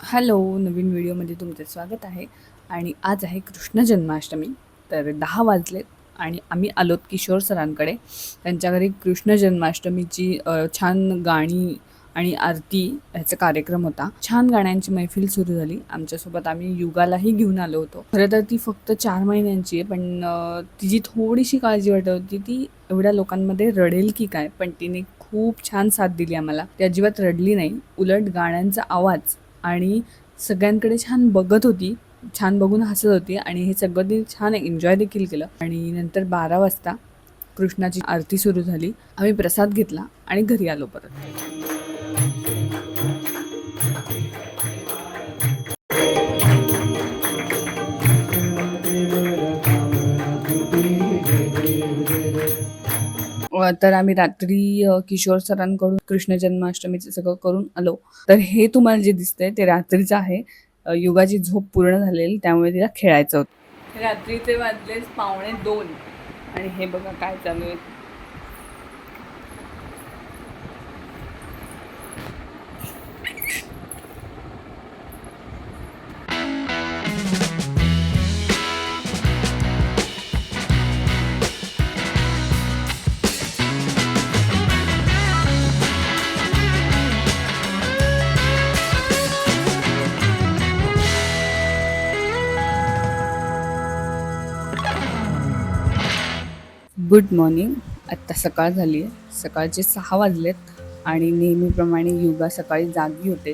Hello नवीन व्हिडिओमध्ये तुमचे स्वागत आहे. आणि आज आहे कृष्ण जन्माष्टमी तर दहा वाजलेत आणि आम्ही आलोत किशोर सरांकडे. त्यांच्या घरी कृष्ण जन्माष्टमीची छान गाणी आणि आरती ह्याचा कार्यक्रम होता. छान गाण्यांची मैफिल सुरू झाली. आमच्यासोबत आम्ही युगालाही घेऊन आलो होतो. खरं तर ती फक्त चार महिन्यांची आहे पण तिची थोडीशी काळजी वाटत होती. ती एवढ्या लोकांमध्ये रडेल की काय पण तिने खूप छान साथ दिली आम्हाला. ती अजिबात रडली नाही. उलट गाण्यांचा आवाज आणि सगळ्यांकडे छान बघत होती छान बघून हसत होती आणि हे सगळं ते छान एन्जॉय देखील केलं. आणि नंतर बारा वाजता कृष्णाची आरती सुरू झाली. आम्ही प्रसाद घेतला आणि घरी आलो परत. तर आम्ही रात्री किशोर सरांकडून कृष्ण जन्माष्टमीचं सगळं करून आलो. तर हे तुम्हाला जे दिसतंय ते रात्रीचं आहे. युगाची झोप पूर्ण झालेली त्यामुळे तिला खेळायचं होतं. रात्रीचे वाजले पावणे दोन. आणि हे बघा काय चालू आहे. Good morning. आत्ता सकाळ झाली आहे सकाळचे सहा वाजलेत आणि नेहमीप्रमाणे युगा सकाळी जागी होते.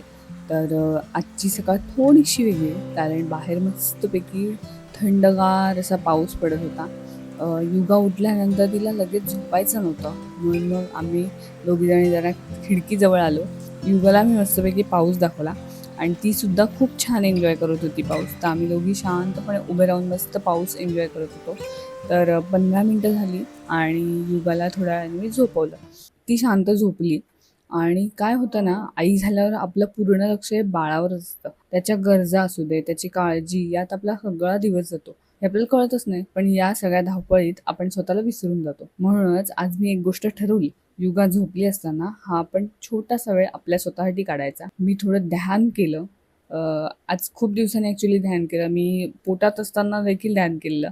तर आजची सकाळ थोडीशी वेगळी आहे कारण बाहेर मस्तपैकी थंडगार असा पाऊस पडत होता. युगा उठल्यानंतर तिला लगेच झोपायचं नव्हतं. म्हणून मग आम्ही दोघीजणी जरा खिडकीजवळ आलो. युगाला मी मस्तपैकी पाऊस दाखवला. आणि ती सुद्धा खूप छान एन्जॉय करत होती पाऊस. तर आम्ही दोघी शांतपणे उभे राहून मस्त पाऊस एन्जॉय करत होतो. तर पंधरा मिनटं झाली आणि युगाला थोड्या वेळाने मी झोपवलं. ती शांत झोपली. आणि काय होतं ना आई झाल्यावर आपलं पूर्ण लक्ष हे बाळावर असतं. त्याच्या गरजा असू दे त्याची काळजी यात आपला सगळा दिवस जातो. हे आपल्याला कळतच नाही पण या सगळ्या धावपळीत आपण स्वतःला विसरून जातो. म्हणूनच आज मी एक गोष्ट ठरवली. युगा झोपली असताना हा आपण छोटासा वेळ आपल्या स्वतःसाठी काढायचा. मी थोडं ध्यान केलं. आज खूप दिवसांनी ॲक्च्युली ध्यान केलं. मी पोटात असताना देखील ध्यान केलं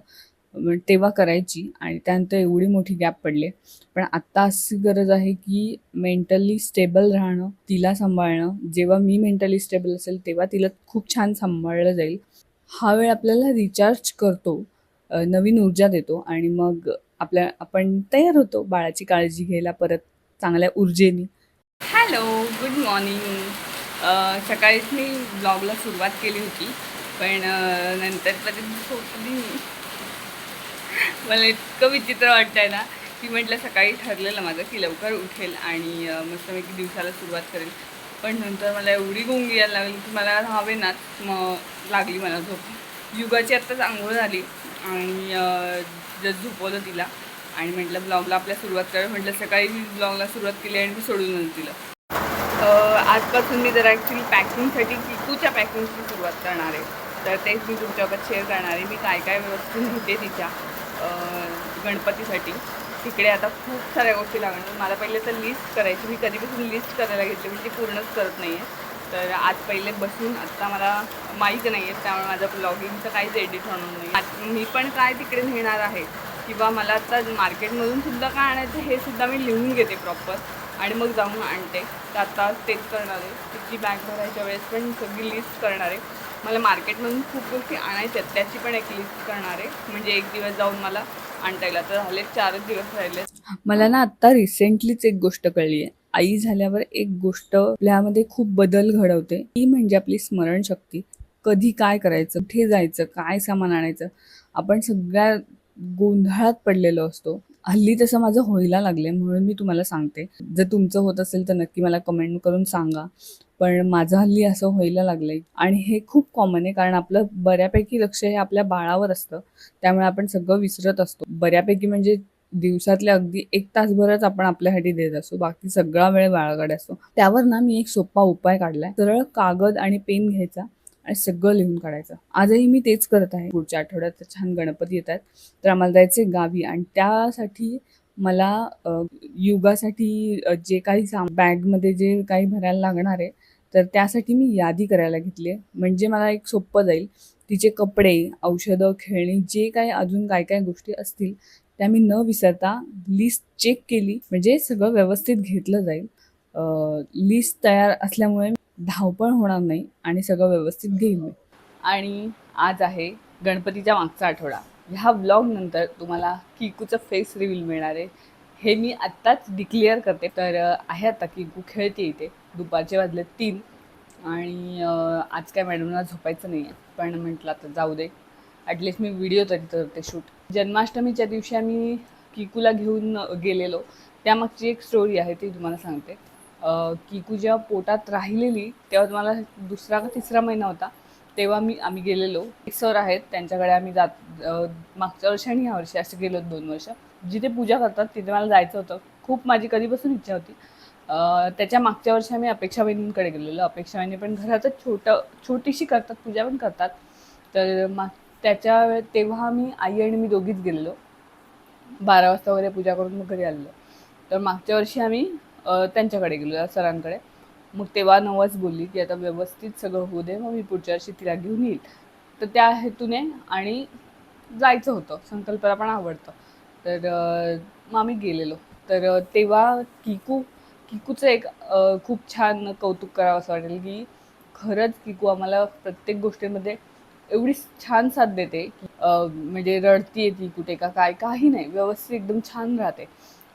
तेव्हा करायची आणि त्यानंतर एवढी मोठी गॅप पडले. पण आत्ता अशी गरज आहे की मेंटली स्टेबल राहणं तिला सांभाळणं. जेव्हा मी मेंटली स्टेबल असेल तेव्हा तिला खूप छान सांभाळलं जाईल. हा वेळ आपल्याला रिचार्ज करतो. नवीन ऊर्जा देतो आणि मग आपल्या आपण तयार होतो बाळाची काळजी घ्यायला परत चांगल्या ऊर्जेनी. हॅलो गुड मॉर्निंग सकाळीच मी ब्लॉगला सुरुवात केली होती पण नंतरपर्यंत झोपली मला इतकं विचित्र वाटतंय ना की म्हटलं सकाळी ठरलेलं माझं की लवकर उठेल आणि मस्तपैकी दिवसाला सुरुवात करेल. पण नंतर मला एवढी गुंगी यायला लागली की मला हवे ना मग लागली मला झोप. युगाची आत्ताच आंघोळ झाली आणि जस्ट झोपवलं तिला. आणि म्हटलं ब्लॉगला आपल्या सुरुवात करावी म्हटलं सकाळी मी ब्लॉगला सुरुवात केली आणि मी सोडूनच दिलं आजपासून मी जरा ॲक्च्युली पॅकिंगसाठी चिकूच्या पॅकिंगची सुरुवात करणार आहे. तर तेच मी तुमच्यासोबत शेअर करणार आहे. मी काय काय वस्तू घेते तिच्या गणपतीसाठी. तिकडे आता खूप साऱ्या गोष्टी लागणार मला पहिले तर लिस्ट करायची. मी कधीपासून लिस्ट करायला घेतली मी ती पूर्णच करत नाही आहे तर आज पहिले बसून आत्ता मला माहीत नाही आहे त्यामुळे माझं ब्लॉगिंगचं काहीच एडिट होणार नाही. मी पण काय तिकडे नेणार आहे किंवा मला आता मार्केटमधून सुद्धा काय आणायचं हे सुद्धा मी लिहून घेते प्रॉपर आणि मग जाऊन आणते. तर आता तेच करणार आहे. तिची बॅग भरायच्या वेळेस पण सगळी लिस्ट करणार आहे. मला मार्केटमधून खूप गोष्टी आणायच्या आहेत त्याची पण एक लिस्ट करणार आहे. म्हणजे एक दिवस जाऊन मला आणता येईल. आता झाले चारच दिवस राहिले. मला ना आत्ता रिसेंटलीच एक गोष्ट कळली आहे आई झाल्यावर एक गोष्ट आपल्यामध्ये खूप बदल घडवते. ती म्हणजे आपली स्मरणशक्ती. कधी काय करायचं कुठे जायचं काय सामान आणायचं आपण सगळ्या गोंधळात पडलेलो असतो. हल्ली तसं माझं व्हायला लागले म्हणून मी तुम्हाला सांगते. जर तुमचं होत असेल तर नक्की मला कमेंट करून सांगा. पण माझं हल्ली असं व्हायला लागलंय. आणि हे खूप कॉमन आहे कारण आपलं बऱ्यापैकी लक्ष हे आपल्या बाळावर असतं. त्यामुळे आपण सगळं विसरत असतो. बऱ्यापैकी म्हणजे दिवसातल्या अगदी एक तासभरच आपण आपल्यासाठी देत असतो. बाकी सगळा वेळ बाळाकडे असतो. त्यावर ना मी एक सोपा उपाय काढलाय. सरळ कागद आणि पेन घ्यायचा आणि सगळं लिहून काढायचं. आजही मी तेच करत आहे. पुढच्या आठवड्यात छान गणपती येत आहेत तर आम्हाला जायचे गावी आणि त्यासाठी मला युगासाठी जे काही साम बॅगमध्ये जे काही भरायला लागणार आहे तर त्यासाठी मी यादी करायला घेतली आहे. म्हणजे मला एक सोपं जाईल. तिचे कपडे औषधं खेळणी जे काही अजून काय काय गोष्टी असतील त्या मी न विसरता लिस्ट चेक केली. म्हणजे सगळं व्यवस्थित घेतलं जाईल. लिस्ट तयार असल्यामुळे धावपळ होणार नाही आणि सगळं व्यवस्थित घेईल मी. आणि आज आहे गणपतीच्या मागचा आठवडा. ह्या व्लॉग नंतर तुम्हाला किकूचं फेस रिव्हील मिळणार आहे. हे मी आत्ताच डिक्लेअर करते. तर आहे आता किकू खेळते इथे. दुपारचे वाजले तीन. आणि आज काय मॅडमला झोपायचं नाही आहे पण म्हटलं आता जाऊ दे. ॲटलिस्ट मी व्हिडिओ तरी करते शूट जन्माष्टमीच्या दिवशी आम्ही किकूला घेऊन गेलेलो. त्यामागची एक स्टोरी आहे ती तुम्हाला सांगते. किकू जेव्हा पोटात राहिलेली तेव्हा तुम्हाला दुसरा का तिसरा महिना होता तेव्हा मी आम्ही गेलेलो. एक सर आहेत त्यांच्याकडे आम्ही जात मागच्या वर्षी आणि ह्या वर्षी असे गेलो दोन वर्ष. जिथे पूजा करतात तिथे मला जायचं होतं. खूप माझी कधीपासून इच्छा होती. त्याच्या मागच्या वर्षी आम्ही अपेक्षा बहिणींकडे गेलेलो. अपेक्षा बहिणी पण घरातच छोटं छोटीशी करतात पूजा पण करतात. तर माग त्याच्या तेव्हा मी आई आणि मी दोघीच गेलेलो. बारा वाजता वगैरे पूजा करून मग घरी आलेलो. तर मागच्या वर्षी आम्ही त्यांच्याकडे गेलो या सरांकडे. मग तेव्हा नवस बोलली की आता व्यवस्थित सगळं होऊ दे मग मी पुढच्या वर्षी तिला घेऊन येईल. तर त्या हेतूने आणि जायचं होतं. संकल्पना पण आवडतं. तर मग आम्ही गेलेलो. तर तेव्हा किकू किकूचं एक खूप छान कौतुक करावं असं वाटेल की खरंच किकू आम्हाला प्रत्येक गोष्टीमध्ये एवढी छान साथ देते. की म्हणजे रडती ती कुठे का काय काही नाही. व्यवस्थित एकदम छान राहते.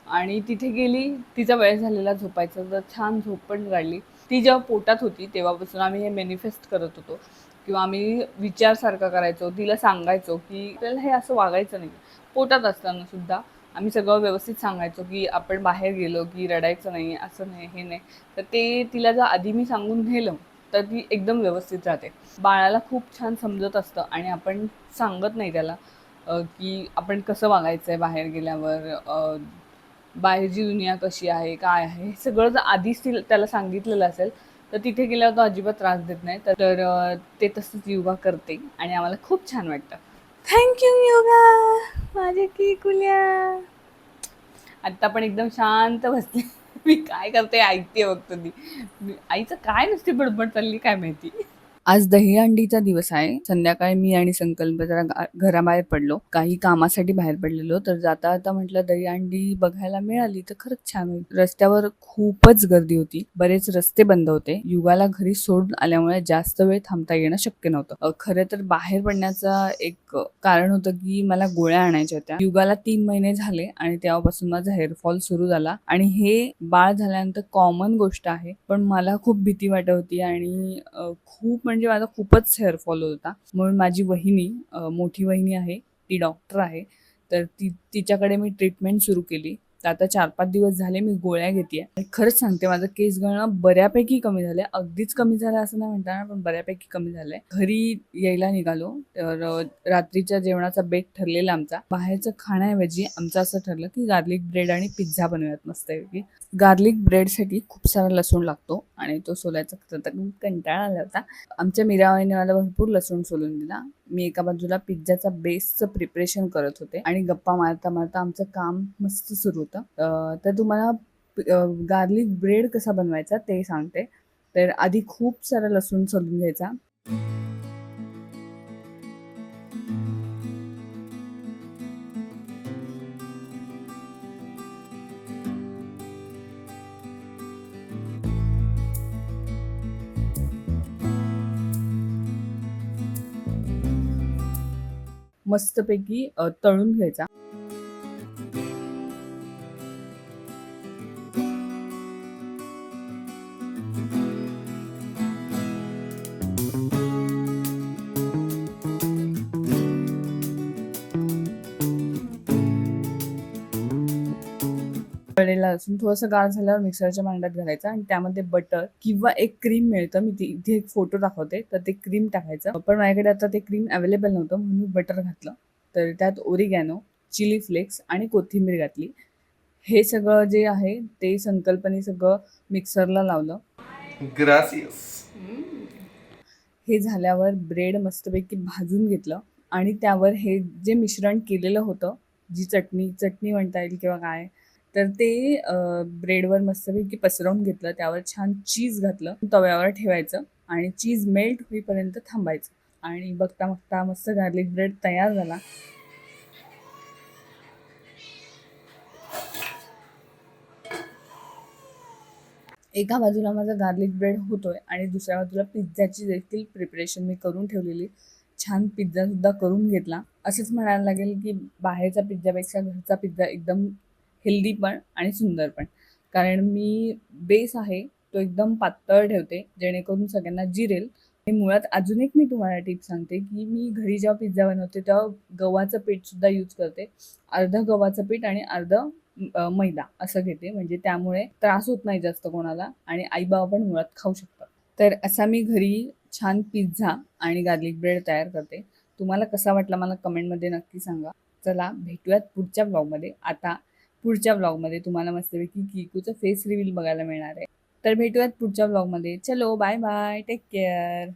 आणि तिथे गेली तिचा वेळ झालेला झोपायचा. तर छान झोप पण राहिली ती जेव्हा पोटात होती तेव्हापासून आम्ही हे मॅनिफेस्ट करत होतो. किंवा आम्ही विचारसारखा करायचो तिला सांगायचो की आपल्याला हे असं वागायचं नाही. पोटात असताना सुद्धा आम्ही सगळं व्यवस्थित सांगायचो की आपण बाहेर गेलो की रडायचं नाही असं नाही हे नाही. तर ते तिला जर आधी मी सांगून नेलं तर ती एकदम व्यवस्थित राहते. बाळाला खूप छान समजत असतं आणि आपण सांगत नाही त्याला की आपण कसं वागायचं आहे बाहेर गेल्यावर बाहेरची दुनिया कशी आहे काय आहे हे सगळं जर आधीच ती त्याला सांगितलेलं असेल तर तिथे गेल्यावर तो अजिबात त्रास देत नाही. तर ते तसंच योगा करते आणि आम्हाला खूप छान वाटतं. Thank you yoga! माझे की कुल्या आत्ता पण एकदम शांत बसले. मी काय करते ऐकते फक्त ती. मी- आईचं काय नुसती बडबड चालली काय माहिती. आज दहीहंडीचा दिवस आहे. संध्याकाळी मी आणि संकल्प जरा घराबाहेर पडलो. काही कामासाठी बाहेर पडलेलो. तर जाता जाता म्हटलं दहीहंडी बघायला मिळाली तर खरंच छान होईल. रस्त्यावर खूपच गर्दी होती. बरेच रस्ते बंद होते. युगाला घरी सोडून आल्यामुळे जास्त वेळ थांबता येणं शक्य नव्हतं. खरं तर बाहेर पडण्याचा एक कारण होतं की मला गोळ्या आणायच्या होत्या. युगाला तीन महिने झाले आणि तेव्हापासून माझा हेअरफॉल सुरू झाला. आणि हे बाळ झाल्यानंतर कॉमन गोष्ट आहे. पण मला खूप भीती वाटत होती आणि खूप म्हणजे म्हणजे माझा खूपच हेअरफॉल होता. म्हणून माझी वहिनी मोठी वहिनी आहे ती डॉक्टर आहे. तर ती तिच्याकडे मी ट्रीटमेंट सुरू केली. तर आता चार पाच दिवस झाले मी गोळ्या घेते आणि खरंच सांगते माझं केस गळणं बऱ्यापैकी कमी झालंय. अगदीच कमी झालं असं नाही म्हणताना पण बऱ्यापैकी कमी झालंय. घरी यायला निघालो तर रात्रीच्या जेवणाचा बेट ठरलेला आमचा. बाहेरचं खाण्याऐवजी आमचं असं ठरलं की गार्लिक ब्रेड आणि पिझ्झा बनवूयात मस्तपैकी गार्लिक ब्रेडसाठी खूप सारा लसूण लागतो आणि तो सोलायचा तर कंटाळा आला होता. आमच्या मीराबाईने मला भरपूर लसूण सोलून दिला. मी एका बाजूला पिझ्झाचा बेसचं प्रिपरेशन करत होते आणि गप्पा मारता मारता आमचं काम मस्त सुरू होतं. तर तुम्हाला गार्लिक ब्रेड कसा बनवायचा ते सांगते. तर आधी खूप सारा लसूण सोलून घ्यायचा. मस्तपैकी तळून घ्यायचा. तळलेला लसूण थोडंसं गार झाल्यावर मिक्सरच्या भांड्यात घालायचं आणि त्यामध्ये बटर किंवा एक क्रीम मिळतं. मी इथे एक फोटो दाखवते. तर ते क्रीम टाकायचं. पण माझ्याकडे आता ते क्रीम अवेलेबल नव्हतं म्हणून मी बटर घातलं. तर त्यात ओरिगॅनो चिली फ्लेक्स आणि कोथिंबीर घातली. हे सगळं जे आहे ते संकल्पने सगळं मिक्सरला लावलं. Gracias. हे झाल्यावर ब्रेड मस्तपैकी भाजून घेतलं आणि त्यावर हे जे मिश्रण केलेलं होतं जी चटणी चटणी म्हणता येईल किंवा काय तर ते ब्रेडवर मस्तपैकी पसरवून घेतलं त्यावर छान चीज घातलं तव्यावर ठेवायचं आणि चीज मेल्ट होईपर्यंत थांबायचं. आणि बघता बघता मस्त गार्लिक ब्रेड तयार झाला. एका बाजूला माझा गार्लिक ब्रेड होतोय आणि दुसऱ्या बाजूला पिझ्झाची देखील प्रिपरेशन मी करून ठेवलेली. छान पिझ्झा सुद्धा करून घेतला. असंच म्हणायला लागेल की बाहेरच्या पिझ्झापेक्षा घरचा पिझ्झा एकदम हेल्दी पण आणि सुंदर पण. कारण मी बेस आहे तो एकदम पातळ ठेवते जेणेकरून सगळ्यांना जिरेल. आणि मुळात अजून एक मी तुम्हाला टिप सांगते की मी घरी जेव्हा पिझ्झा बनवते तेव्हा गव्हाचं पीठसुद्धा यूज करते. अर्धं गव्हाचं पीठ आणि अर्धं मैदा असं घेते. म्हणजे त्यामुळे त्रास होत नाही जास्त कोणाला आणि आई बाबा पण मुळात खाऊ शकतात. तर असा मी घरी छान पिझ्झा आणि गार्लिक ब्रेड तयार करते. तुम्हाला कसा वाटला मला कमेंटमध्ये नक्की सांगा. चला भेटूयात पुढच्या ब्लॉगमध्ये आता पुढच्या ब्लॉगमध्ये तुम्हाला मस्तपैकी किकूचं फेस रिव्हील बघायला मिळणार आहे. तर भेटूयात पुढच्या ब्लॉगमध्ये चलो बाय बाय टेक केअर